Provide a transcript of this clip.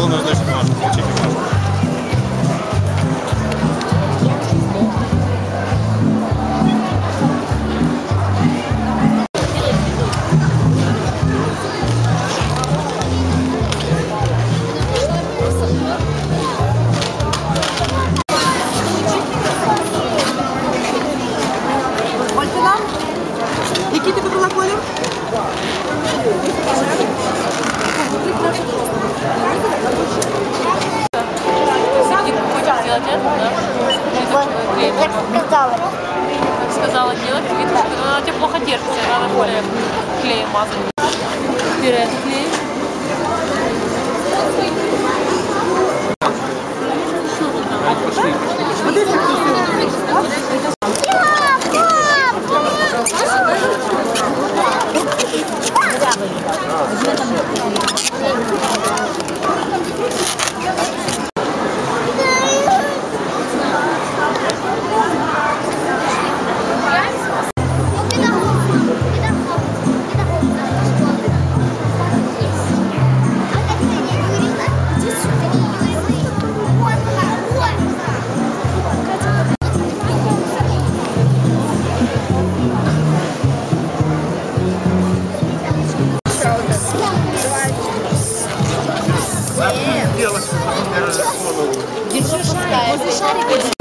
был назначен марш, получили марш. Який тебе була колір? Клеем. как сказала. Сказала делать плиточку, но она у тебя плохо держится, надо более клеем мазать. Теперь это Держи шарик.